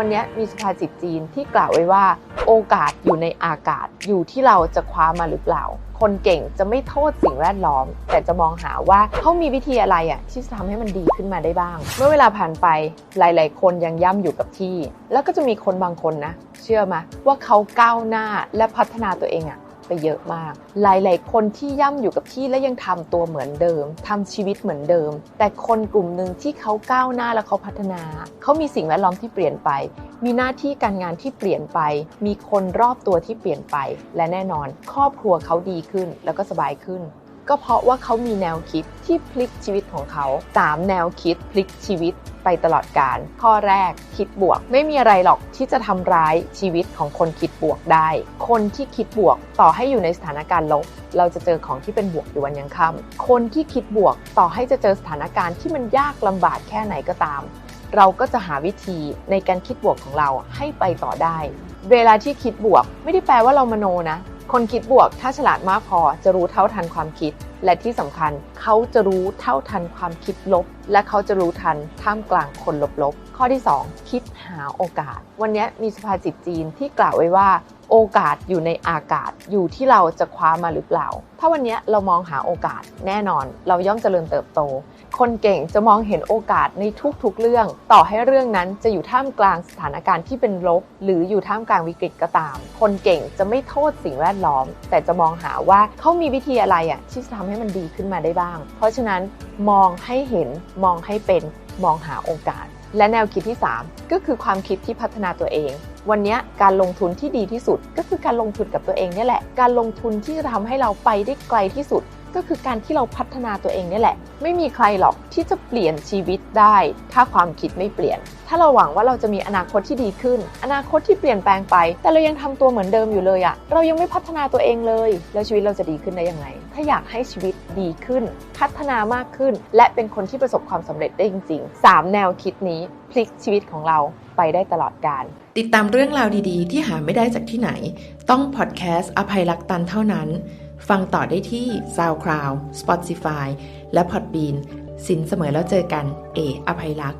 วันนี้มีสุภาษิตจีนที่กล่าวไว้ว่า โอกาสอยู่ในอากาศอยู่ที่เราจะคว้ามาหรือเปล่า คนเก่งจะไม่โทษสิ่งแวดล้อม แต่จะมองหาว่าเขามีวิธีอะไรอะที่จะทำให้มันดีขึ้นมาได้บ้าง เมื่อเวลาผ่านไปหลาย ๆ คนยังย่ำอยู่กับที่ แล้วก็จะมีคนบางคนนะ เชื่อไหมว่าเขาก้าวหน้าและพัฒนาตัวเองอะ ไปเยอะมาก หลาย ๆ คนที่ย่ำอยู่กับที่และยังทำตัวเหมือนเดิมทำชีวิตเหมือนเดิม แต่คนกลุ่มหนึ่งที่เขาก้าวหน้าและเขาพัฒนา เขามีสิ่งแวดล้อมที่เปลี่ยนไป มีหน้าที่การงานที่เปลี่ยนไป มีคนรอบตัวที่เปลี่ยนไป และแน่นอน ครอบครัวเขาดีขึ้นแล้วก็สบายขึ้นก็เพราะว่าเขามีแนวคิดที่พลิกชีวิตของเขา 3 แนวคิดพลิกชีวิต ไปตลอดการข้อแรก คิดบวก ไม่มีอะไรหรอกที่จะทำร้ายชีวิตของคนคิดบวกได้ คนที่คิดบวกต่อให้อยู่ในสถานการณ์ลบเราจะเจอของที่เป็นบวกอยู่วันยังค่ำคนที่คิดบวกต่อให้จะเจอสถานการณ์ที่มันยากลำบากแค่ไหนก็ตาม เราก็จะหาวิธีในการคิดบวกของเราให้ไปต่อได้ เวลาที่คิดบวก ไม่ได้แปลว่าเรามโนนะ คนคิดบวกถ้าฉลาดมากพอจะรู้เท่าทันความคิด และที่สำคัญเขาจะรู้เท่าทันความคิดลบ และเขาจะรู้ทันท่ามกลางคนลบๆ ข้อที่ 2 คิดหาโอกาส วันนี้มีสุภาษิตจีนที่กล่าวไว้ว่า โอกาสอยู่ในอากาศอยู่ที่เราจะคว้ามาหรือเปล่า ถ้าวันนี้เรามองหาโอกาสแน่นอน เราย่อมเจริญเติบโต คนเก่งจะมองเห็นโอกาสในทุกๆเรื่อง ต่อให้เรื่องนั้นจะอยู่ท่ามกลางสถานการณ์ที่เป็นลบ หรืออยู่ท่ามกลางวิกฤตก็ตาม คนเก่งจะไม่โทษสิ่งแวดล้อม แต่จะมองหาว่าเขามีวิธีอะไรอะที่จะทำให้มันดีขึ้นมาได้บ้าง เพราะฉะนั้นมองให้เห็นมองให้เป็นมองหาโอกาส และแนวคิดที่ 3 ก็คือความคิดที่พัฒนาตัวเองวันนี้การลงทุนที่ดีที่สุดก็คือการลงทุนกับตัวเองนี่แหละ การลงทุนที่จะทำให้เราไปได้ไกลที่สุด ก็คือการที่เราพัฒนาตัวเองนี่แหละ ไม่มีใครหรอกที่จะเปลี่ยนชีวิตได้ ถ้าความคิดไม่เปลี่ยน ถ้าเราหวังว่าเราจะมีอนาคตที่ดีขึ้น อนาคตที่เปลี่ยนแปลงไป แต่เรายังทำตัวเหมือนเดิมอยู่เลยอะเรายังไม่พัฒนาตัวเองเลย แล้วชีวิตเราจะดีขึ้นได้ยังไง ถ้าอยากให้ชีวิตดีขึ้น พัฒนามากขึ้น และเป็นคนที่ประสบความสำเร็จได้จริงๆสามแนวคิดนี้พลิกชีวิตของเราไปได้ตลอดกาลติดตามเรื่องราวดีๆ ที่หาไม่ได้จากที่ไหน ต้องพอดแคสต์อภัยรักตันเท่านั้น ฟังต่อได้ที่ SoundCloud Spotify และ Podbean สินเสมอแล้วเจอกัน เอ อภัยรักษ